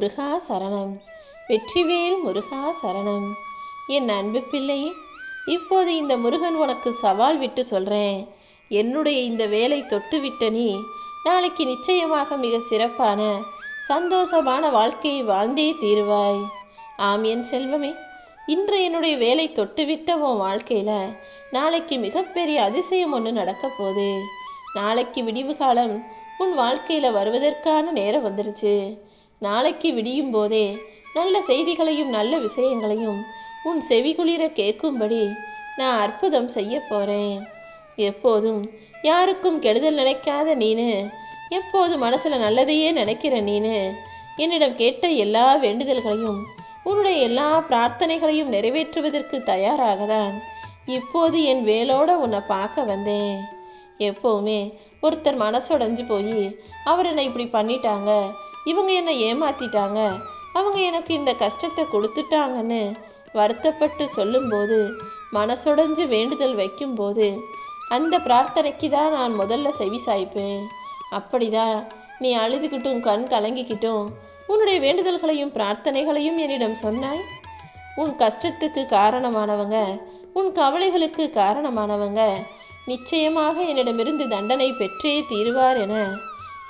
முருகா சரணம். வெற்றிவேல் முருகா சரணம். என் அன்பு பிள்ளையே இப்போது இந்த முருகன் உனக்கு சவால் விட்டு சொல்கிறேன் என்னுடைய இந்த வேலை தொட்டு விட்ட நீ நாளைக்கு நிச்சயமாக மிக சிறப்பான சந்தோஷமான வாழ்க்கையை வாழ்ந்தே தீருவாய். ஆம் என் செல்வமே இன்று என்னுடைய வேலை தொட்டுவிட்ட உன் வாழ்க்கையில நாளைக்கு மிகப்பெரிய அதிசயம் ஒன்று நடக்க போகுது. நாளைக்கு விடிவு காலம் உன் வாழ்க்கையில் வருவதற்கான நேரம் வந்துருச்சு. நாளைக்கு விடியும் போதே நல்ல செய்திகளையும் நல்ல விஷயங்களையும் உன் செவிகுளிர கேட்கும்படி நான் அற்புதம் செய்ய போறேன். எப்போதும் யாருக்கும் கெடுதல் நினைக்காத நீனு எப்போது மனசுல நல்லதையே நினைக்கிற நீனு என்னிடம் கேட்ட எல்லா வேண்டுதல்களையும் உன்னுடைய எல்லா பிரார்த்தனைகளையும் நிறைவேற்றுவதற்கு தயாராக தான் இப்போது என் வேலோட உன்னை பார்க்க வந்தேன். எப்போவுமே ஒருத்தர் மனசொடைஞ்சு போய் அவர் என்னை இப்படி பண்ணிட்டாங்க இவங்க என்னை ஏமாத்திட்டாங்க. அவங்க எனக்கு இந்த கஷ்டத்தை கொடுத்துட்டாங்கன்னு வருத்தப்பட்டு சொல்லும்போது மனசொடைஞ்சு வேண்டுதல் வைக்கும்போது அந்த பிரார்த்தனைக்கு தான் நான் முதல்ல செவி சாய்ப்பேன். அப்படிதான் நீ அழுதுகிட்டும் கண் கலங்கிக்கிட்டும் உன்னுடைய வேண்டுதல்களையும் பிரார்த்தனைகளையும் என்னிடம் சொன்னாய். உன் கஷ்டத்துக்கு காரணமானவங்க உன் கவலைகளுக்கு காரணமானவங்க நிச்சயமாக என்னிடமிருந்து தண்டனை பெற்றே தீருவார் என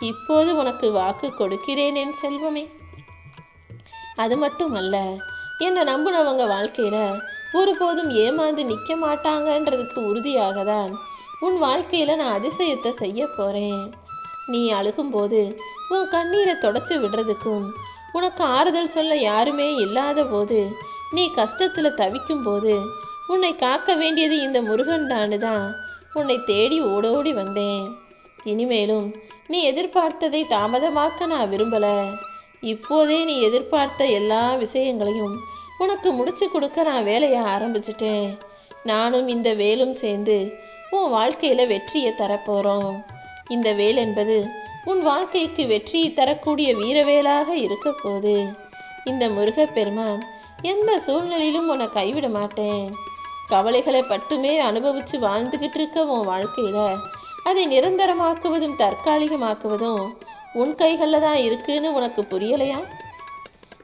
இப்போது உனக்கு வாக்கு கொடுக்கிறேன் என் செல்வமே. அது மட்டுமல்ல என்னை நம்பினவங்க வாழ்க்கையில ஒருபோதும் ஏமாந்து நிற்க மாட்டாங்கன்றதுக்கு உறுதியாக தான் உன் வாழ்க்கையில நான் அதிசயத்தை செய்ய போறேன். நீ அழுகும்போது உன் கண்ணீரை தொடச்சி விடுறதுக்கும் உனக்கு ஆறுதல் சொல்ல யாருமே இல்லாத போது நீ கஷ்டத்துல தவிக்கும் போது உன்னை காக்க வேண்டியது இந்த முருகன் தானு தான் உன்னை தேடி ஓடோடி வந்தேன். இனிமேலும் நீ எதிர்பார்த்ததை தாமதமாக்க நான் விரும்பல. இப்போதே நீ எதிர்பார்த்த எல்லா விஷயங்களையும் உனக்கு முடிச்சு கொடுக்க நான் வேலையை ஆரம்பிச்சிட்டேன். நானும் இந்த வேலும் சேர்ந்து உன் வாழ்க்கையில வெற்றியை தரப்போறோம் இந்த வேல் என்பது உன் வாழ்க்கைக்கு வெற்றி தரக்கூடிய வீரவேலாக இருக்க போகுது. இந்த முருகப்பெருமான் எந்த சூழ்நிலையிலும் உன்னை கைவிட மாட்டேன். கவலைகளை மட்டுமே அனுபவிச்சு வாழ்ந்துகிட்டு இருக்க உன் வாழ்க்கையில அதை நிரந்தரமாக்குவதும் தற்காலிகமாக்குவதும் உன் கைகளில் தான் இருக்குன்னு உனக்கு புரியலையா?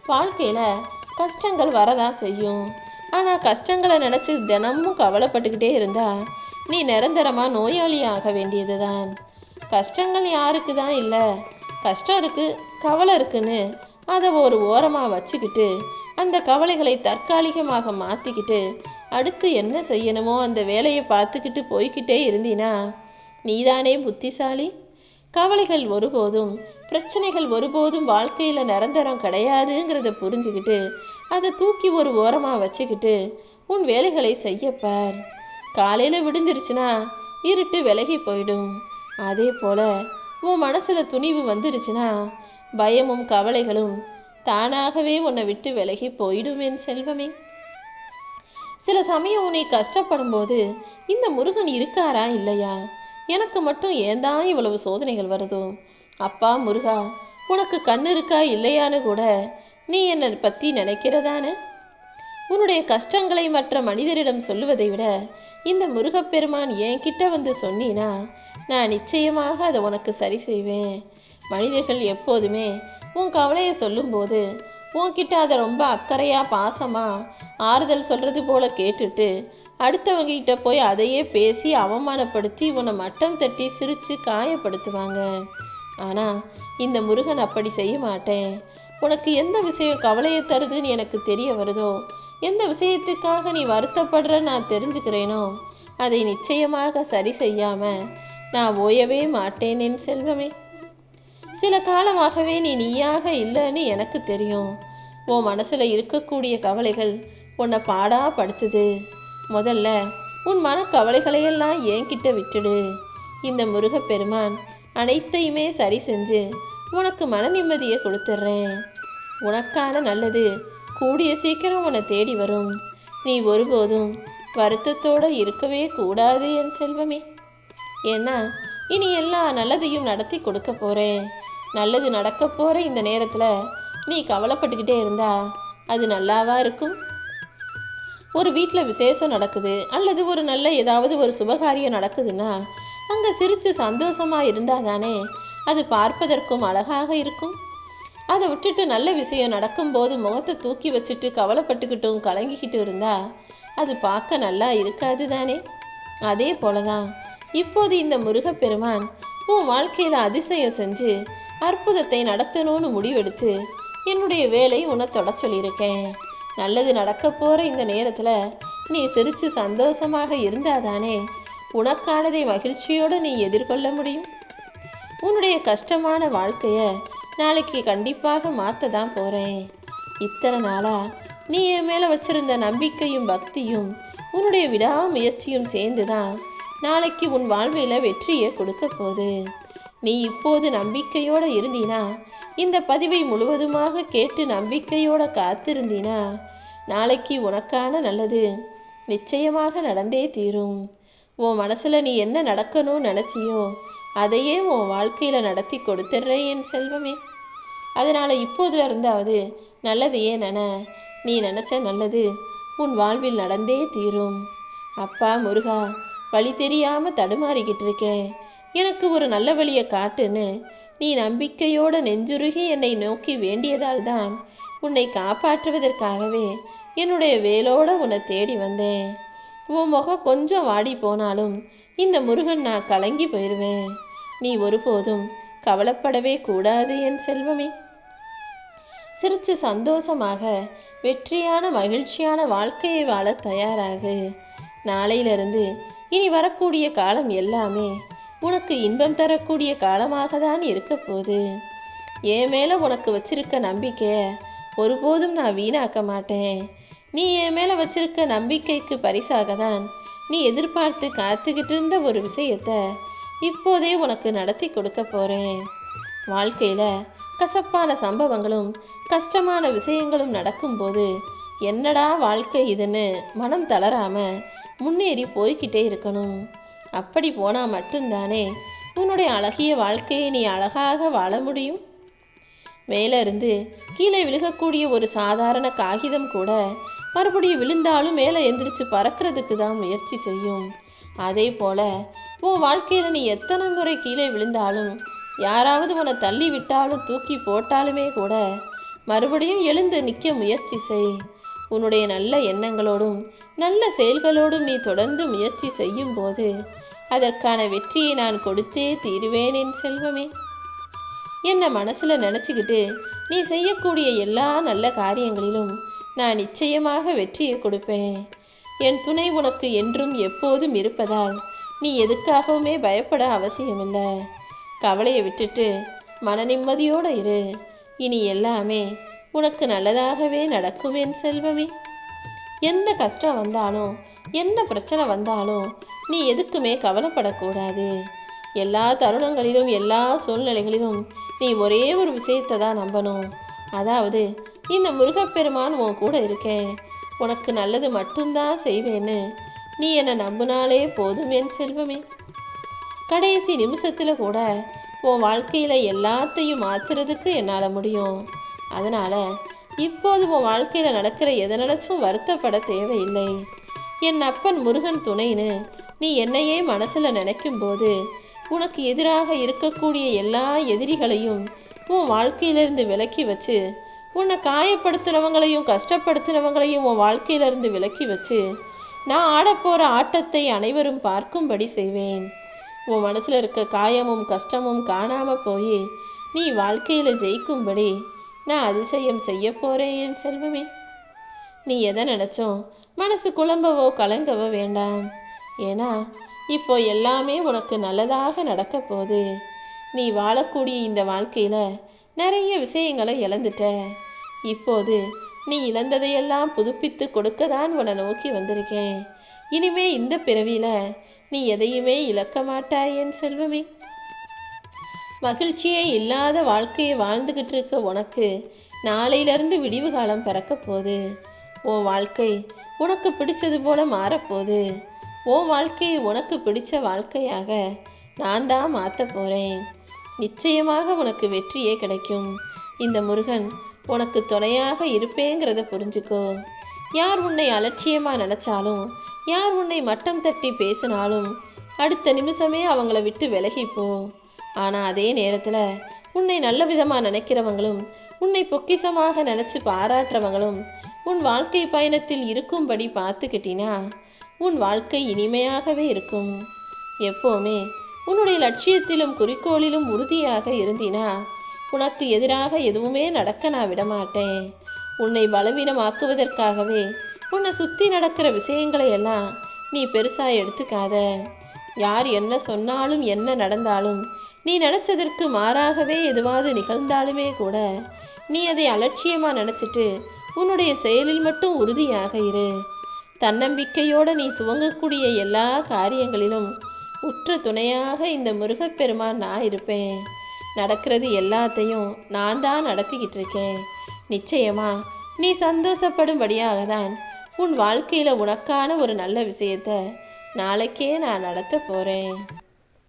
வாழ்க்கையில் கஷ்டங்கள் வரதான் செய்யும். ஆனால் கஷ்டங்களை நினச்சி தினமும் கவலைப்பட்டுக்கிட்டே இருந்தா நீ நிரந்தரமாக நோயாளி ஆக வேண்டியது தான் கஷ்டங்கள் யாருக்கு தான் இல்லை? கஷ்டம் இருக்குது கவலை இருக்குன்னு அதை ஒரு ஓரமாக வச்சுக்கிட்டு அந்த கவலைகளை தற்காலிகமாக மாற்றிக்கிட்டு அடுத்து என்ன செய்யணுமோ அந்த வேலையை பார்த்துக்கிட்டு போய்க்கிட்டே இருந்தீனா நீதானே புத்திசாலி? கவலைகள் ஒருபோதும் பிரச்சனைகள் ஒருபோதும் வாழ்க்கையில் நிரந்தரம் கிடையாதுங்கிறத புரிஞ்சுக்கிட்டு அதை தூக்கி ஒரு ஓரமாக வச்சுக்கிட்டு உன் வேலைகளை செய்யப்பார் காலையில் விடுந்துருச்சுன்னா இருட்டு விலகி போயிடும். அதே போல உன் மனசுல துணிவு வந்துருச்சுன்னா பயமும் கவலைகளும் தானாகவே உன்னை விட்டு விலகி போயிடும் என் செல்வமே. சில சமயம் உன்னை கஷ்டப்படும் போது இந்த முருகன் இருக்காரா இல்லையா? எனக்கு மட்டும் ஏன்தான் இவ்வளவு சோதனைகள் வருதோ? அப்பா முருகா உனக்கு கண் இருக்கா இல்லையான்னு கூட நீ என்னை பத்தி நினைக்கிறதானே? உன்னுடைய கஷ்டங்களை மற்ற மனிதரிடம் சொல்லுவதை விட இந்த முருகப்பெருமான் என்கிட்ட வந்து சொன்னீனா நான் நிச்சயமாக அதை உனக்கு சரி செய்வேன். மனிதர்கள் எப்போதுமே உன் கவலையை சொல்லும்போது உன்கிட்ட அதை ரொம்ப அக்கறையா பாசமா ஆறுதல் சொல்றது போல கேட்டுட்டு அடுத்தவங்க கிட்ட போய் அதையே பேசி அவமானப்படுத்தி உன்னை மட்டம் தட்டி சிரிச்சு காயப்படுத்துவாங்க. ஆனா இந்த முருகன் அப்படி செய்ய மாட்டேன். உனக்கு எந்த விஷயம் கவலையை தருதுன்னு எனக்கு தெரிய வருதோ? எந்த விஷயத்துக்காக நீ வருத்தப்படுற நான் தெரிஞ்சுக்கிறேனோ? அதை நிச்சயமாக சரி செய்யாம நான் ஓயவே மாட்டேன் என் செல்வமே. சில காலமாகவே நீ நீயாக இல்லைன்னு எனக்கு தெரியும். உன் மனசுல இருக்கக்கூடிய கவலைகள் உன்னை பாடா படுத்துது. முதல்ல உன் மன கவலைகளையெல்லாம் என்கிட்ட விட்டுடு. இந்த முருகப்பெருமான் அனைத்தையுமே சரி செஞ்சு உனக்கு மன நிம்மதியை கொடுத்துட்றேன். உனக்கான நல்லது கூடிய சீக்கிரம் உன்னை தேடி வரும். நீ ஒருபோதும் வருத்தத்தோடு இருக்கவே கூடாது என் செல்வமே. ஏன்னா இனி எல்லா நல்லதையும் நடத்தி கொடுக்க போகிறேன் நல்லது நடக்க போகிற இந்த நேரத்தில் நீ கவலைப்பட்டுக்கிட்டே இருந்தா அது நல்லாவா இருக்கும்? ஒரு வீட்டில் விசேஷம் நடக்குது அல்லது ஒரு நல்ல ஏதாவது ஒரு சுபகாரியம் நடக்குதுன்னா அங்கே சிரித்து சந்தோஷமாக இருந்தால் தானே அது பார்ப்பதற்கும் அழகாக இருக்கும். அதை விட்டுட்டு நல்ல விஷயம் நடக்கும்போது முகத்தை தூக்கி வச்சுட்டு கவலைப்பட்டுக்கிட்டும் கலங்கிக்கிட்டு இருந்தா அது பார்க்க நல்லா இருக்காது தானே. அதே போலதான் இப்போது இந்த முருகப்பெருமான் உன் வாழ்க்கையில் அதிசயம் செஞ்சு அற்புதத்தை நடத்தணும்னு முடிவெடுத்து என்னுடைய வேலை உன்னை தொட சொல்லியிருக்கேன். நல்லது நடக்க போற இந்த நேரத்துல நீ சிரிச்சு சந்தோஷமாக இருந்தாதானே உனக்கானதை மகிழ்ச்சியோடு நீ எதிர்கொள்ள முடியும்? உன்னுடைய கஷ்டமான வாழ்க்கைய நாளைக்கு கண்டிப்பாக மாத்த தான் போறேன். இத்தனை நாளா நீ என் மேல வச்சிருந்த நம்பிக்கையும் பக்தியும் உன்னுடைய விடாமுயற்சியும் சேர்ந்துதான் நாளைக்கு உன் வாழ்வில வெற்றியை கொடுக்க போகுது. நீ இப்போது நம்பிக்கையோடு இருந்தீனா? இந்த பதிவை முழுவதுமாக கேட்டு நம்பிக்கையோடு காத்திருந்தீனா? நாளைக்கு உனக்கான நல்லது நிச்சயமாக நடந்தே தீரும். உன் மனசில் நீ என்ன நடக்கணும்னு நினச்சியோ அதையே உன் வாழ்க்கையில் நடத்தி கொடுத்துட்றேன் என் செல்வமே. அதனால் இப்போதுல இருந்தாவது நல்லதையே நன? நீ நினச்ச நல்லது உன் வாழ்வில் நடந்தே தீரும். அப்பா முருகா வழி தெரியாமல் தடுமாறிக்கிட்டு இருக்கேன். எனக்கு ஒரு நல்ல வழியை காட்டுன்னு நீ நம்பிக்கையோட நெஞ்சுருகி என்னை நோக்கி வேண்டியதால் தான் உன்னை காப்பாற்றுவதற்காகவே என்னுடைய வேலோட உன்னை தேடி வந்தேன். உன் முகம் கொஞ்சம் வாடி போனாலும் இந்த முருகன் நான் கலங்கி போயிடுவேன் நீ ஒருபோதும் கவலைப்படவே கூடாது என் செல்வமே. சிரிச்சு சந்தோஷமாக வெற்றியான மகிழ்ச்சியான வாழ்க்கையை வாழ தயாராகு. நாளையிலிருந்து இனி வரக்கூடிய காலம் எல்லாமே உனக்கு இன்பம் தரக்கூடிய காலமாக தான் இருக்க போகுது. என் மேலே உனக்கு வச்சிருக்க நம்பிக்கை ஒருபோதும் நான் வீணாக்க மாட்டேன். நீ என் மேலே வச்சிருக்க நம்பிக்கைக்கு பரிசாக தான் நீ எதிர்பார்த்து காத்துக்கிட்டு இருந்த ஒரு விஷயத்த இப்போதே உனக்கு நடத்தி கொடுக்க போகிறேன் வாழ்க்கையில் கசப்பான சம்பவங்களும் கஷ்டமான விஷயங்களும் நடக்கும்போது என்னடா வாழ்க்கை இதுன்னு மனம் தளராமல் முன்னேறி போய்கிட்டே இருக்கணும். அப்படி போனால் மட்டும்தானே உன்னுடைய அழகிய வாழ்க்கையை நீ அழகாக வாழ முடியும்? மேலிருந்து கீழே விழுகக்கூடிய ஒரு சாதாரண காகிதம் கூட மறுபடியும் விழுந்தாலும் மேலே எந்திரிச்சு பறக்கிறதுக்கு தான் முயற்சி செய்யும். அதே போல உன் வாழ்க்கையில் நீ எத்தனை முறை கீழே விழுந்தாலும் யாராவது உன்னை தள்ளி விட்டாலும் தூக்கி போட்டாலுமே கூட மறுபடியும் எழுந்து நிற்க முயற்சி செய். உன்னுடைய நல்ல எண்ணங்களோடும் நல்ல செயல்களோடும் நீ தொடர்ந்து முயற்சி செய்யும் போது அதற்கான வெற்றியை நான் கொடுத்தே தீருவேன் என் செல்வமே. என்னை மனசுல நினச்சிக்கிட்டு நீ செய்யக்கூடிய எல்லா நல்ல காரியங்களிலும் நான் நிச்சயமாக வெற்றியை கொடுப்பேன். என் துணை உனக்கு என்றும் எப்போதும் இருப்பதால் நீ எதுக்காகவுமே பயப்பட அவசியமில்லை. கவலையை விட்டுட்டு மன நிம்மதியோடு இரு. இனி எல்லாமே உனக்கு நல்லதாகவே நடக்கும் என் செல்வமே. எந்த கஷ்டம் வந்தாலும் என்ன பிரச்சனை வந்தாலும் நீ எதுக்குமே கவலைப்படக்கூடாது. எல்லா தருணங்களிலும் எல்லா சூழ்நிலைகளிலும் நீ ஒரே ஒரு விஷயத்தை தான் நம்பணும். அதாவது இந்த முருகப்பெருமான் உன் கூட இருக்கேன் உனக்கு நல்லது மட்டும்தான் செய்வேன்னு நீ என்னை நம்பினாலே போதும் என் செல்வமே. கடைசி நிமிஷத்தில் கூட உன் வாழ்க்கையில் எல்லாத்தையும் மாற்றுறதுக்கு என்னால் முடியும். அதனால் இப்போது உன் வாழ்க்கையில நடக்கிற எதை நினைச்சும் வருத்தப்பட தேவையில்லை. என் அப்பன் முருகன் துணைன்னு நீ என்னையே மனசுல நினைக்கும் போது உனக்கு எதிராக இருக்கக்கூடிய எல்லா எதிரிகளையும் உன் வாழ்க்கையிலிருந்து விலக்கி வச்சு உன்னை காயப்படுத்தினவங்களையும் கஷ்டப்படுத்தினவங்களையும் உன் வாழ்க்கையிலிருந்து விலக்கி வச்சு நான் ஆடப்போற ஆட்டத்தை அனைவரும் பார்க்கும்படி செய்வேன். உன் மனசுல இருக்க காயமும் கஷ்டமும் காணாம போய் நீ வாழ்க்கையில ஜெயிக்கும்படி நான் அதிசயம் செய்ய போறேன் என் செல்வமே. நீ எதை நினைச்சோம் மனசு குழம்பவோ கலங்கவோ வேண்டாம். ஏன்னா இப்போ எல்லாமே உனக்கு நல்லதாக நடக்க போகுது. நீ வாழக்கூடிய இந்த வாழ்க்கையில நிறைய விஷயங்களை இழந்துட்ட. இப்போது நீ இழந்ததையெல்லாம் புதுப்பித்து கொடுக்க தான் உன்னை நோக்கி வந்திருக்கேன். இனிமே இந்த பிறவியில நீ எதையுமே இழக்க மாட்டாய் என் செல்வமே. மகிழ்ச்சியே இல்லாத வாழ்க்கையை வாழ்ந்துகிட்டு இருக்க உனக்கு நாளையிலிருந்து விடிவு காலம் பிறக்க போகுது. உன் வாழ்க்கை உனக்கு பிடிச்சது போல மாறப்போகுது. உன் வாழ்க்கையை உனக்கு பிடிச்ச வாழ்க்கையாக நான் தான் மாற்ற போகிறேன் நிச்சயமாக உனக்கு வெற்றியே கிடைக்கும். இந்த முருகன் உனக்கு துணையாக இருப்பேங்கிறத புரிஞ்சுக்கோ. யார் உன்னை அலட்சியமாக நினச்சாலும் யார் உன்னை மட்டம் தட்டி பேசினாலும் அடுத்த நிமிஷமே அவங்கள விட்டு விலகிப்போ ஆனால் அதே நேரத்தில் உன்னை நல்ல விதமாக நினைக்கிறவங்களும் உன்னை பொக்கிஷமாக நினச்சி பாராட்டுறவங்களும் உன் வாழ்க்கை பயணத்தில் இருக்கும்படி பார்த்துக்கிட்டினா உன் வாழ்க்கை இனிமையாகவே இருக்கும். எப்போவுமே உன்னுடைய லட்சியத்திலும் குறிக்கோளிலும் உறுதியாக இருந்தினா உனக்கு எதிராக எதுவுமே நடக்க நான் விடமாட்டேன். உன்னை பலவீனமாக்குவதற்காகவே உன்னை சுற்றி நடக்கிற விஷயங்களை எல்லாம் நீ பெருசா எடுத்துக்காத. யார் என்ன சொன்னாலும் என்ன நடந்தாலும் நீ நினச்சதற்கு மாறாகவே எதுவாவது நிகழ்ந்தாலுமே கூட நீ அதை அலட்சியமாக நினச்சிட்டு உன்னுடைய செயலில் மட்டும் உறுதியாக இரு. தன்னம்பிக்கையோட நீ துவங்கக்கூடிய எல்லா காரியங்களிலும் உற்ற துணையாக இந்த முருகப்பெருமான் நான் இருப்பேன். நடக்கிறது எல்லாத்தையும் நான் தான் நடத்திக்கிட்டு இருக்கேன். நிச்சயமா நீ சந்தோஷப்படும்படியாக தான் உன் வாழ்க்கையில் உனக்கான ஒரு நல்ல விஷயத்த நாளைக்கே நான் நடத்த போகிறேன்